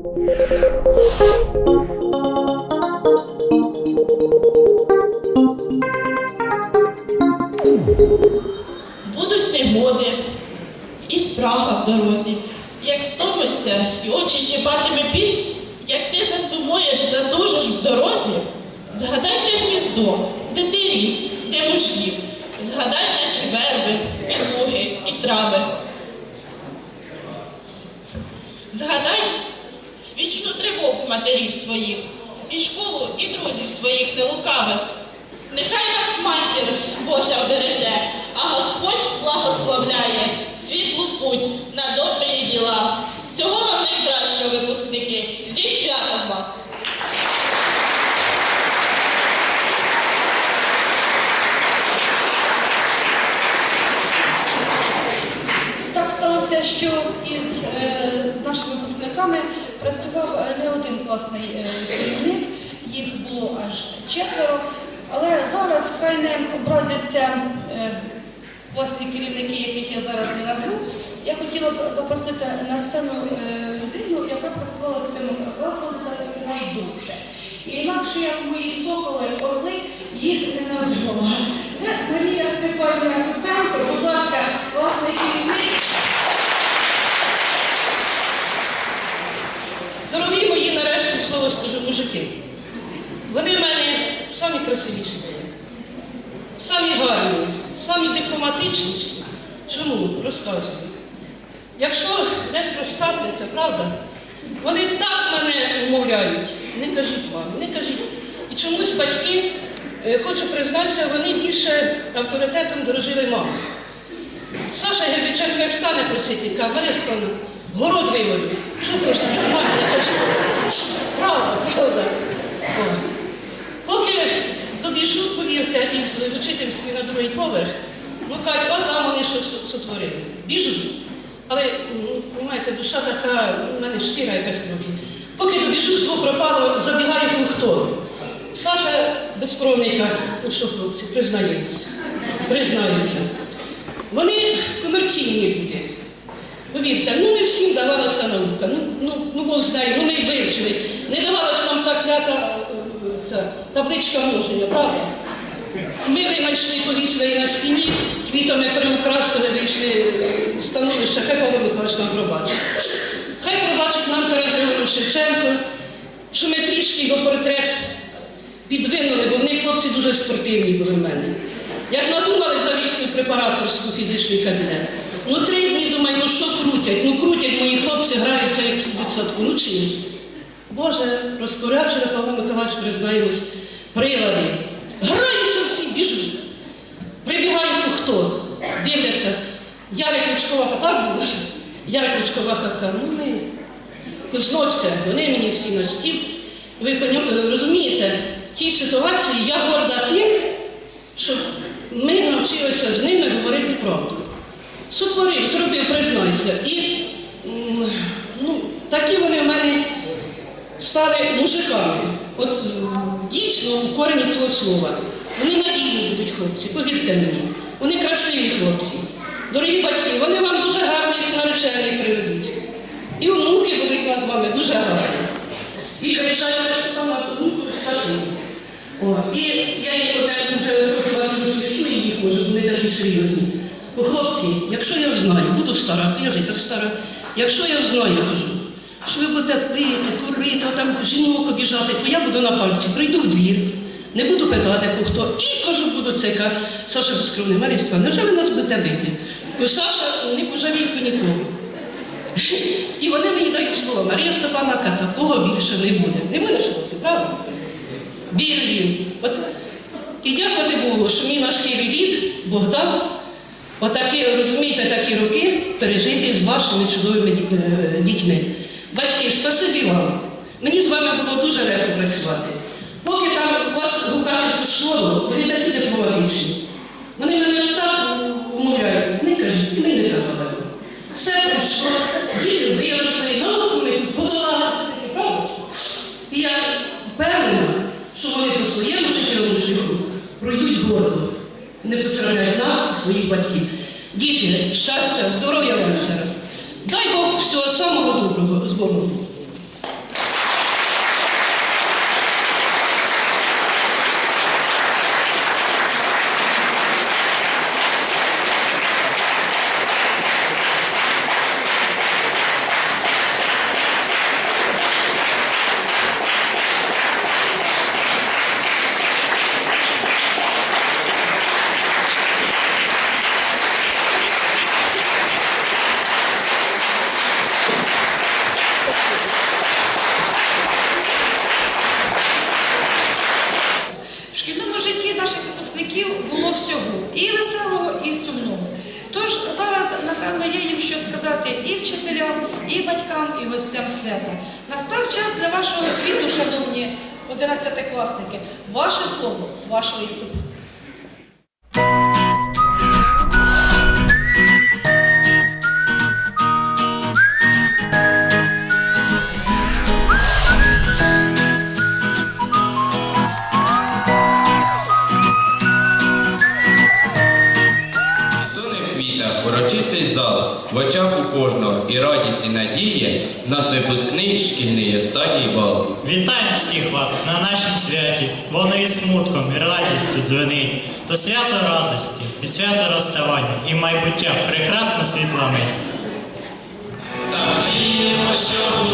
Будуть негоди і спрага в дорозі. Як стомишся і очі щипатиме біль, як ти засумуєш, задужиш в дорозі, згадай те гніздо, де ти ріс, де мужів, згадай наші верби, і луги, і трави. Згадай вічну тривогу матерів своїх, і школу, і друзів своїх нелукавих. Нехай вас матір Божа обереже, а Господь благословляє Так сталося, що із е, нашими випускниками працював е, не один класний е, керівник, їх було аж четверо. Але зараз хай не образяться е, класні керівники, яких я зараз не назву. Я хотіла б запросити на сцену е, людину, яка працювала з цим класом найдовше. І інакше, як мої соколи, орли, їх не назвала. Це Марія Степанівна Куценко, будь ласка, класний керівник. Дорогі мої, нарешті слово скажу мужики. Вони в мене самі красивіші були, самі гарні, самі дипломатичні. Чому? Розказую. Якщо десь розтрапляться, правда, вони так мене умовляють. Не кажіть вам, не кажіть. І чомусь батьки, е, хочу признатися, вони більше авторитетом дорожили маму. Саша Гербіченко як стане просити, каже, Степановна, город виводить. Що не кажу. Правда, правда. Поки добіжу, повірте, із учительської на другий поверх, ну кажуть, от там вони щось сотворили. Біжу. Але, ну, знаєте, душа така, у мене щира якась трохи. Поки добіжу, зло пропало, забігає хто. Саша безкровника, ну що, хлопці, признаємося. Признаються. Вони комерційні люди. Повірте, ну не всім давалася наука. Ну, ну, ну Бог знає, ну ми вивчили. Не давалася нам та клята е, табличка множення, правда? Ми винайшли, повісили на стіні, квітами приукрасили, вийшли е, становище, хай Павло Миколаївич нам пробачить. Хай пробачить нам Тарас Григорович Шевченко, що ми трішки його портрет підвинули, бо вони хлопці дуже спортивні були в мене. Як надумали завісти препараторську фізичний кабінет. Ну три дні думаю, ну що крутять? Ну крутять мої хлопці, граються як в дитсадку. Ну чим? Боже, розпорядження Павло Миколаївич, признаємось, прилади. Граються всі, біжуть. Прибігають ну хто? Дивляться. Ярик Личкова хата була. Ярик Личкова ну ми зносьте, вони мені всі на стіл. Ви розумієте, в тій ситуації я горда тим, що ми навчилися з ними говорити правду. Сотворив, зробив, признайся. І ну, такі вони в мене стали мужиками. От дійсно у корені цього слова. Вони надійні будуть хлопці, повірте мені. Вони красиві хлопці. Дорогі батьки, вони вам дуже гарних наречених приведуть. І онуки будуть вас з вами дуже гарні. І кричали Степана, ну, спасибі. О, і я їх вже трохи вас розпишу, і їх може, вони такі серйозні. Хлопці, якщо я знаю, буду стара, я так стара, якщо я знаю, кажу, що ви будете пити, курити, там жінок обіжати, то я буду на пальці, прийду в двір, не буду питати, хто. І кажу, буду це, ка- Саша безкровний, Марія Степановна, невже ви нас будете бити? Бо Саша не пожалів нікого. І вони мені дають слово, Марія Степановна, такого більше не буде. Не буде хлопці, правда? Вірю. От, і дякувати Богу, що мій наш рід Бог дав отакі, розумієте, такі роки пережити з вашими чудовими е, дітьми. Батьки, спасибі вам. Мені з вами було дуже легко працювати. Поки там вас гукати по школу, батькам, і гостям свята. Настав час для вашого світу, шановні 11-класники, ваше слово, вашого іступу. Вітаємо всіх вас на нашому святі, воно і смутком, і радістю дзвонить. То свято радості, і свято розставання, і майбуття прекрасна світла мить. Надіємо, що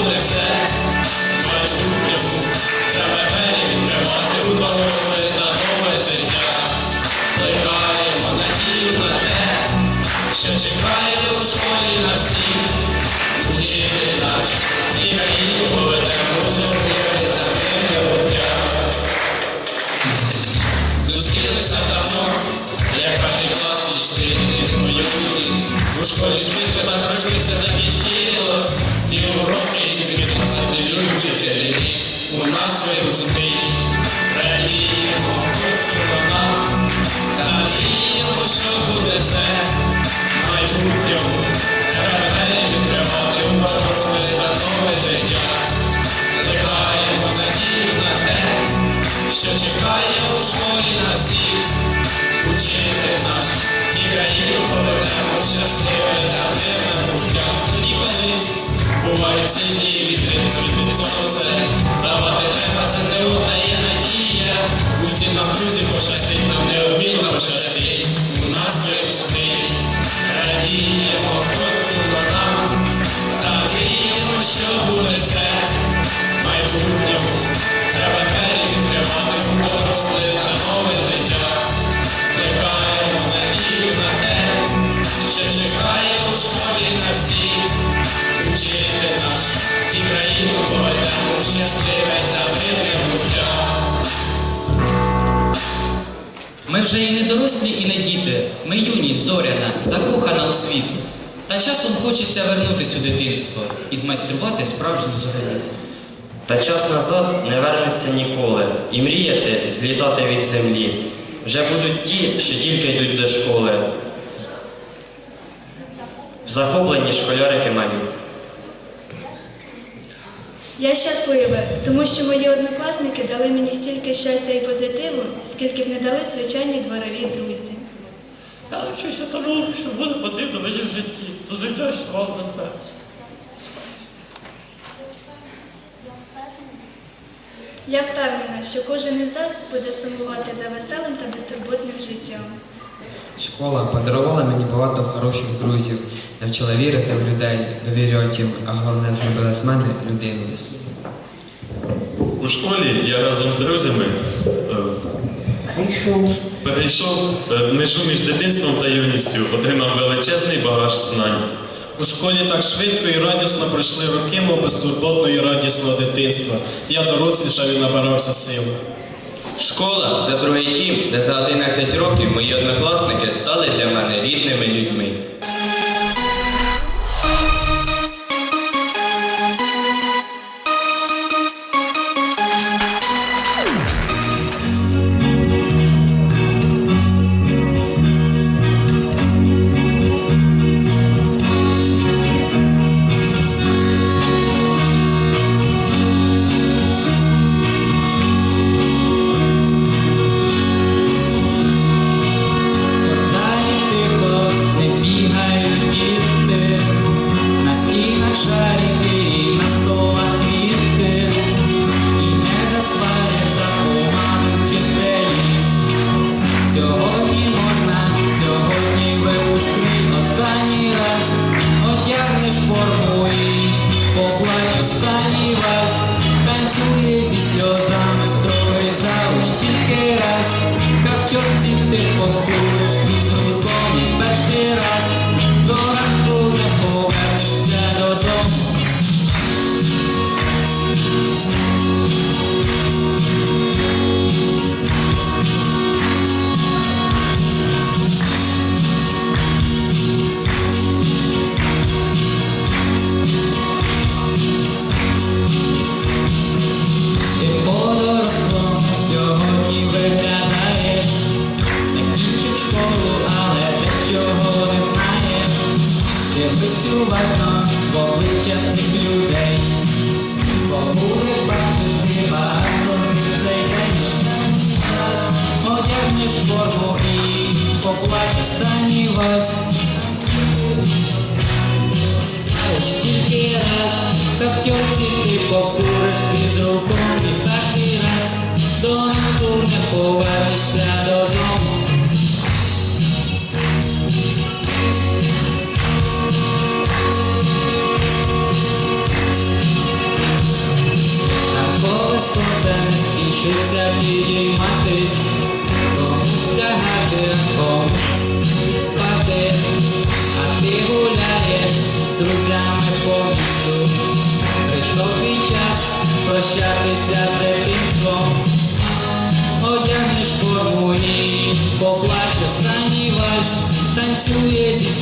швидко так пройшлися, закінчилось. І уроки засадилюють вчителі. У нас випускний, радіємо, весело нам. Що буде все. Майбутньому двері відкривати бувають треба це не одає надія. Усім нам друзі пощастить, нам необмінно пощастить. Ми вже і не дорослі, і не діти. Ми юність зоряна, закохана у світ. Та часом хочеться вернутись у дитинство і змайструвати справжній зореліт. Та час назад не вернеться ніколи, і мріяти злітати від землі. Вже будуть ті, що тільки йдуть до школи. В захопленні школярики малі. Я щаслива, тому що мої однокласники дали мені стільки щастя і позитиву, скільки б не дали звичайні дворові друзі. Я навчуся тому, що буде потрібно мені в житті. Дуже вдячний вам за це. Я впевнена, що кожен із нас буде сумувати за веселим та безтурботним життям. Школа подарувала мені багато хороших друзів, навчила вірити в людей, довіряти їм, а головне зробила з мене людину. У школі я разом з друзями е, перейшов е, межу між дитинством та юністю, отримав величезний багаж знань. У школі так швидко і радісно пройшли роки, мов безтурботного і радісного дитинства. Я дорослішав і набирався сил. Школа це другий дім, де за 11 років мої однокласники стали для мене рідними людьми. us.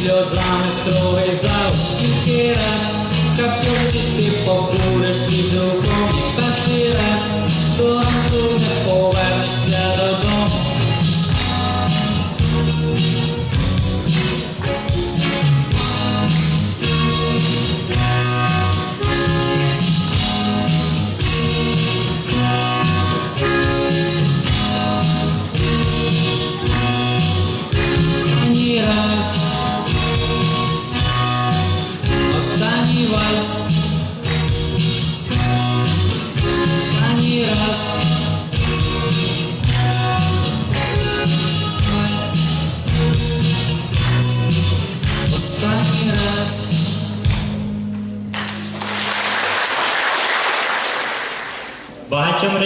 Сльозами строгий за тільки раз. Каптюрці ти покуриш під руком і перший раз до ранку не повернешся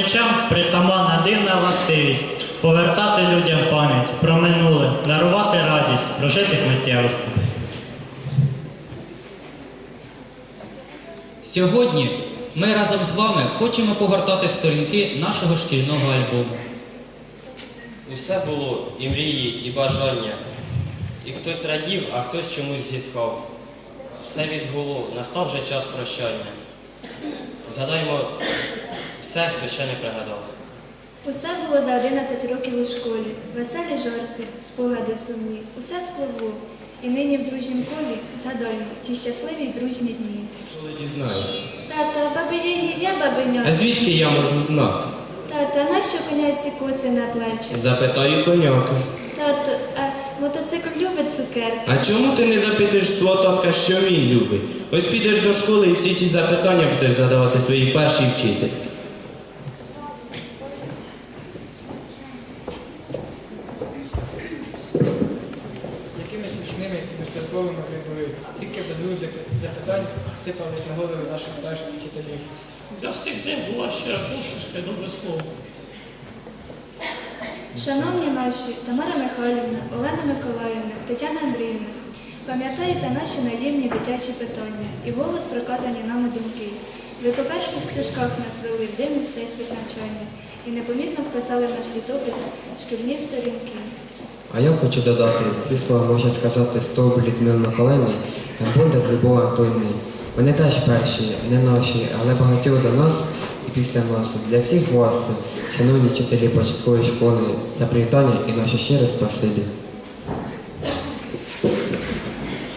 Речам притаманна дивна властивість повертати людям пам'ять про минуле, дарувати радість прожитих миттєвостей. Сьогодні ми разом з вами хочемо погортати сторінки нашого шкільного альбому. Усе було і мрії, і бажання. І хтось радів, а хтось чомусь зітхав. Все відгуло, настав вже час прощання. Згадаймо все, хто ще не пригадав. Усе було за 11 років у школі. Веселі жарти, спогади сумні. Усе спливло. І нині в дружнім колі згадаймо ті щасливі й дружні дні. Тата, бабі є бабиня. А звідки я можу знати? Тата, нащо коня ці коси на плечі? Запитаю коняка. Тато, а мотоцикл любить цукерки? А чому ти не запитаєш свого татка, що він любить? Ось підеш до школи і всі ці запитання будеш задавати своїй першій вчитель. Якими ви були, скільки безглуздих запитань сипались на голови наших перших вчителів. Я завжди була ще посмішка добре слово. Шановні наші Тамара Михайлівна, Олена Миколаївна, Тетяна Андріївна, пам'ятаєте наші наївні дитячі питання і голос проказані нами думки. Ви по перших стежках нас вели в дивний всесвіт навчання і непомітно вписали в наш літопис шкільні сторінки. А я хочу додати, ці слова можна сказати Стовбу Людмили Миколаївні Бондар Любов Антонівні. Вони теж перші, не наші, але багатьох до нас і після нас. Для всіх вас, шановні вчителі початкової школи, за привітання і наше щире спасибі.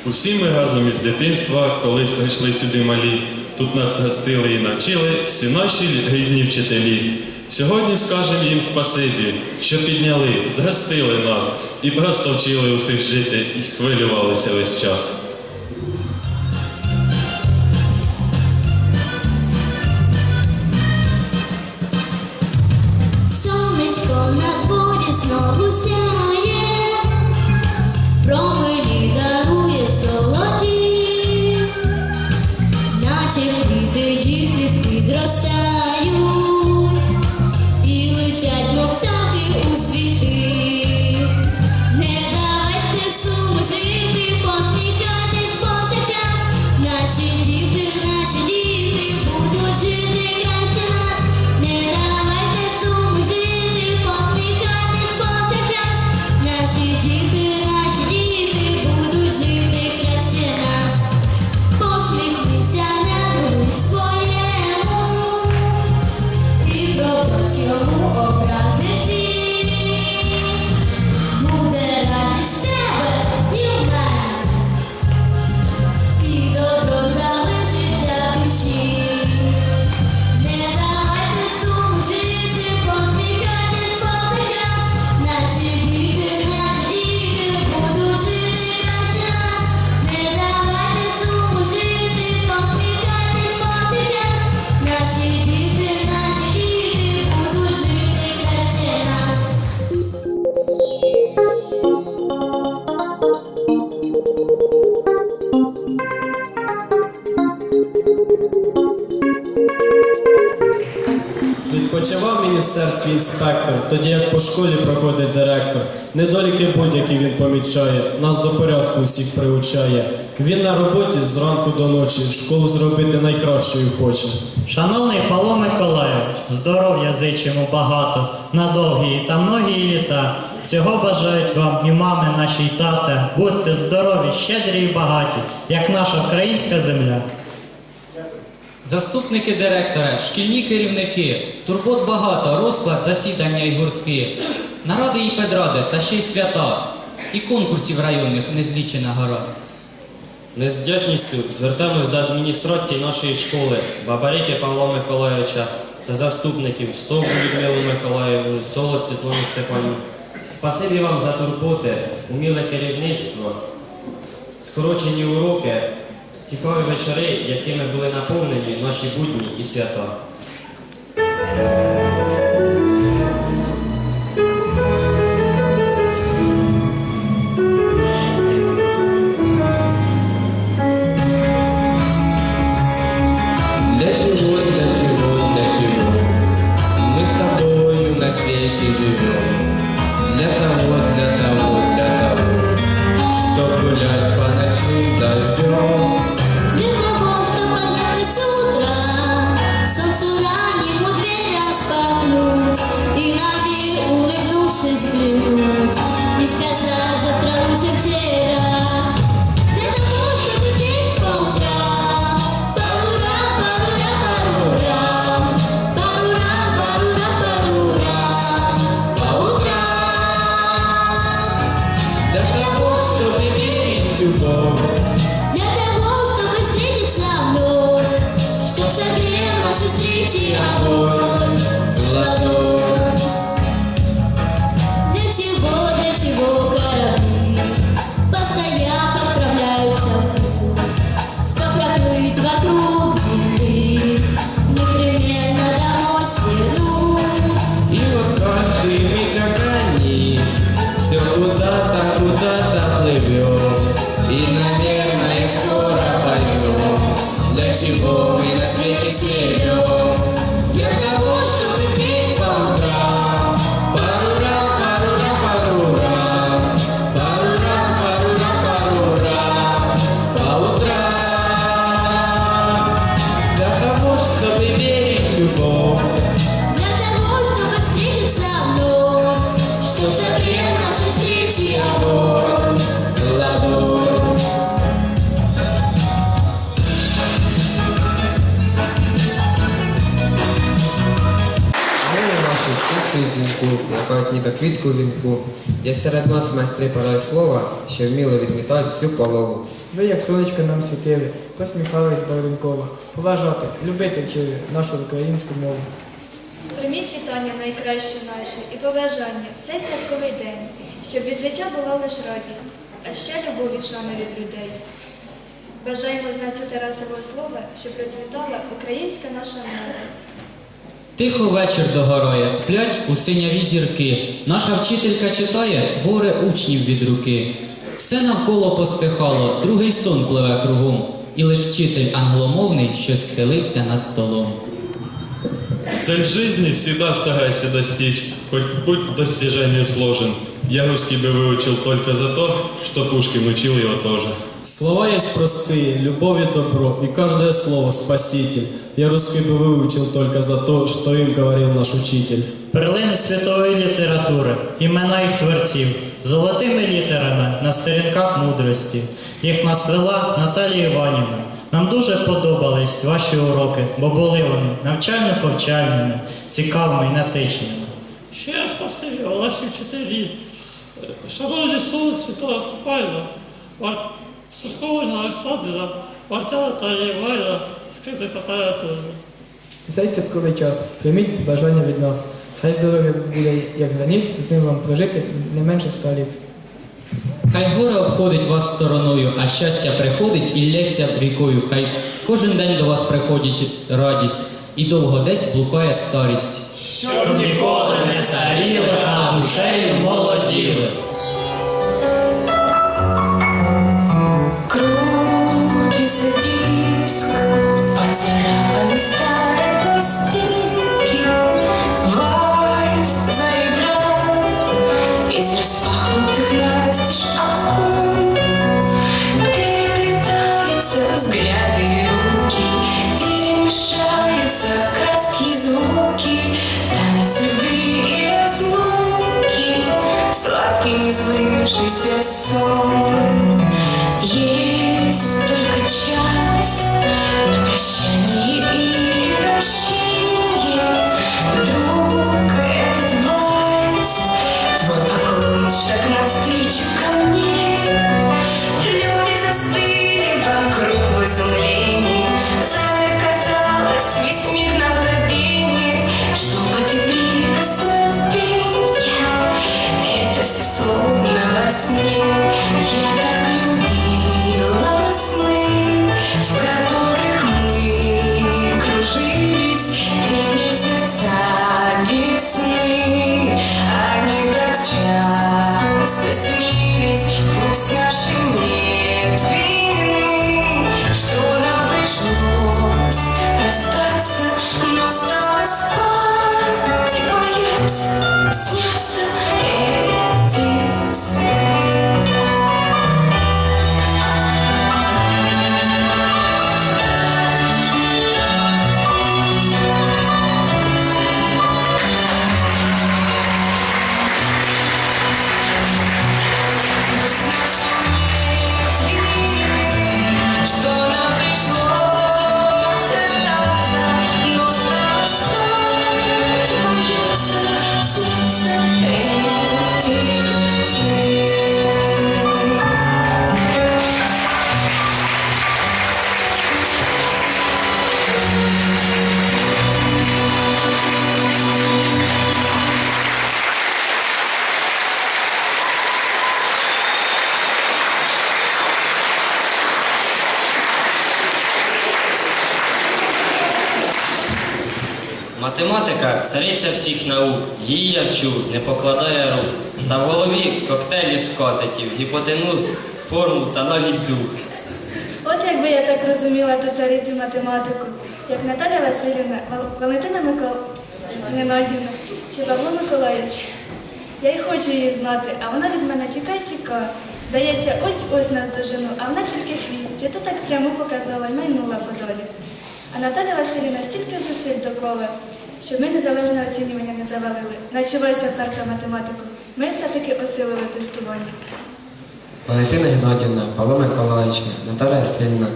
Усі ми разом із дитинства колись прийшли сюди малі. Тут нас гостили і навчили всі наші рідні вчителі. Сьогодні скажемо їм спасибі, що підняли, згастили нас і просто вчили усіх жити і хвилювалися весь час. Інспектор, тоді як по школі проходить директор. Недоліки будь-які він помічає, нас до порядку усіх приучає. Він на роботі зранку до ночі, школу зробити найкращою хоче. Шановний Павло Миколайович, здоров'я зичимо багато, на довгі та многі літа. Цього бажають вам і мами наші, і тата. Будьте здорові, щедрі і багаті, як наша українська земля. Заступники директора, шкільні керівники, турбот багато, розклад, засідання і гуртки, наради і педради та ще й свята, і конкурсів районних незлічена гора. Ми з вдячністю звертаємось до адміністрації нашої школи, Бабарики Павла Миколайовича та заступників Стовбу Людмилу Миколаївну, Солод Світлану Степанівну. Спасибі вам за турботи, уміле керівництво, скорочені уроки, цікаві вечори, якими були наповнені наші будні і свята. Верить в ніби квітку вінку. Є серед нас майстри пари слова, що вміло відмітають всю полову. Ви, як сонечко нам світили, посміхались дарунково. Поважати, любити вчили нашу українську мову. Прийміть вітання найкращі наші і побажання в цей святковий день, щоб від життя була лише радість, а ще любов і шана від людей. Бажаємо знати Тарасового слова, щоб процвітала українська наша мова. Тихо вечір догорає, сплять у синяві зірки. Наша вчителька читає твори учнів від руки. Все навколо постихало, другий сон пливе кругом, і лиш вчитель англомовний щось схилився над столом. Цель жизни всегда старайся достичь, хоть путь к достижению сложен. Я русский бы выучил только за то, что Пушкин учил его тоже. Слова есть простые, любовь и добро, и каждое слово спаситель. Я русский бы выучил только за то, что им говорил наш учитель. Перлини світової літератури, імена їх творців, золотими літерами на сторінках мудрості. Їх нас вела Наталія Іванівна. Нам дуже подобались ваші уроки, бо були вони навчально-повчальними, цікавими і насиченими. Ще раз спасибі, ваші вчителі. Шановні Солод Світлана Степанівна, Вар... Сушко Ольга Олександрівна, Вартя Наталія Іванівна, скрипник Наталія Анатолійовна. Цей святковий час прийміть бажання від нас. Хай здоров'я буде як граніт, з ним вам прожити не менше ста літ. Хай горе обходить вас стороною, а щастя приходить і лється рікою. Хай кожен день до вас приходить радість. і довго десь блукає старість. Щоб ніколи не старіли, а душею молоділи. so її не покладає рук. В голові коктейлі з котиків, гіпотенуз, формул та навіть дух. От якби я так розуміла ту царицю математику, як Наталя Васильівна, Валентина Микол... Чи Павло Миколаївич. Я й хочу її знати, а вона від мене тікає тікає. Здається, ось ось нас дожену, а вона тільки хвіст, чи то так прямо показала майнула по долі. А Наталя Васильівна стільки зусиль доколи, щоб ми незалежне оцінювання не завалили. Начувайся вперта математику. Ми все-таки осилили тестування. Валентина Геннадівна, Павло Миколаївич, Наталя Сильна,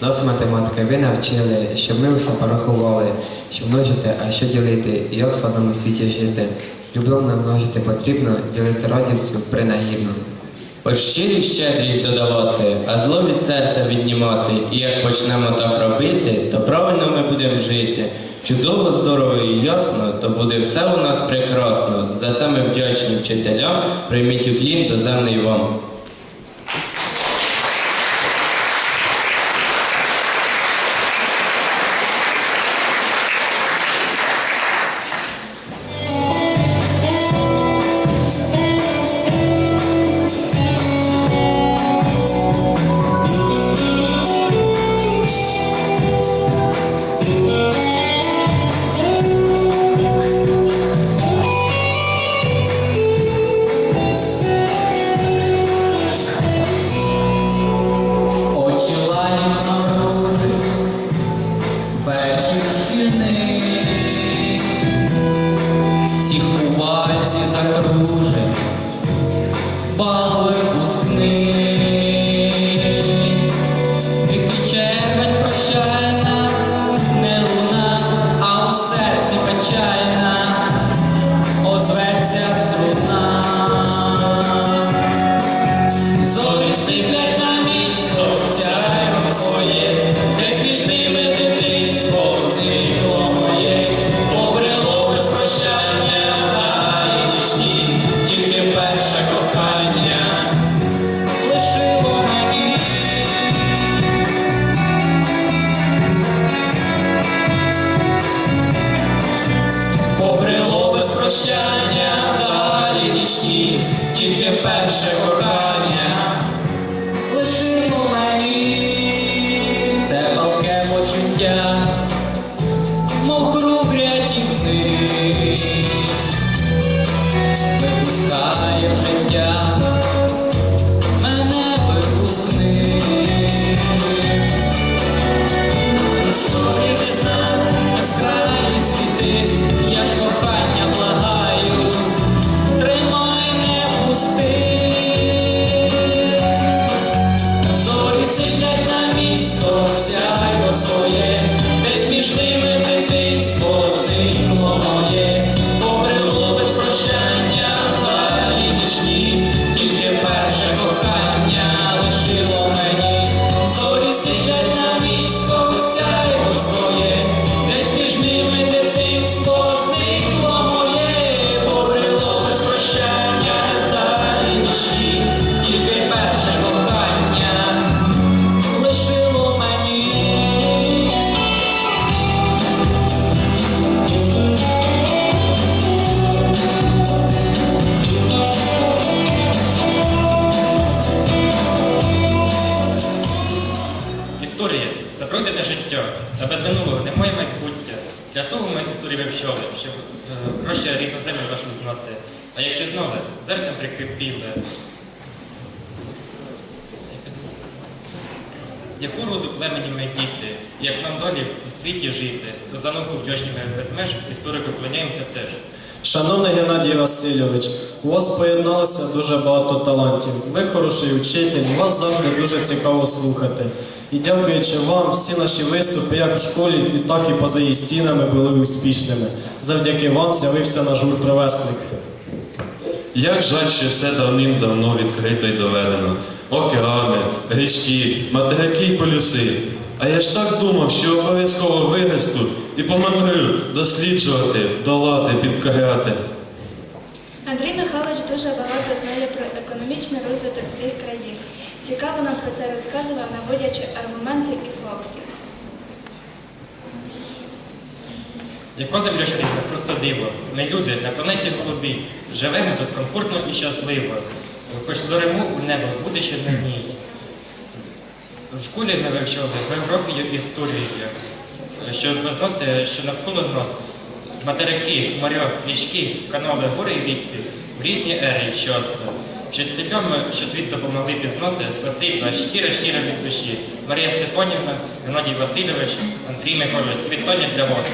нас математика, ви навчили, щоб ми все порахували, що множити, а що ділити, і як в складному світі жити. Любов нам множити потрібно, ділити радістю принагідно. От щирість щедрість додавати, а зло від серця віднімати. І як почнемо так робити, то правильно ми будемо жити. Чудово, здорово і ясно, то буде все у нас прекрасно. За це ми вдячні вчителям, прийміть уклін доземний вам. Пройдене життя, а без минулого немає майбуття. Для того ми історію вивчали, щоб краще рідну землю нашу знати. А як пізнали, зерсом прикипіли. Яку роду племені ми діти, і як нам далі в світі жити, то за науку вдячні ми без меж, історику вклоняємося теж. Шановний Геннадій Васильович, у вас поєдналося дуже багато талантів. Ви хороший учитель, вас завжди дуже цікаво слухати. І дякуючи вам, всі наші виступи, як в школі, так і поза її стінами, були успішними. Завдяки вам з'явився наш гурт «Ровесник». Як жаль, що все давним-давно відкрито й доведено. Океани, річки, материки й полюси. А я ж так думав, що обов'язково виросту і помандрую досліджувати, долати, підкоряти. Андрій Михайлович дуже багато знає про економічний розвиток всіх країн. Цікаво нам про це розказував, наводячи аргументи і факти. Яко земля просто диво. Ми люди на планеті голубій. Живемо тут комфортно і щасливо. Хоч зоримо у небо, буде ще на дні. В школі ми вивчали географію і історію, щоб знати, що навколо нас материки, моря, річки, канали, гори і ріки в різні ери часу. Вчителям, що світ допомогли пізнати, спасибо, щиро, щиро від душі. Марія Степанівна, Геннадій Васильович, Андрій Михайлович, світання для вас.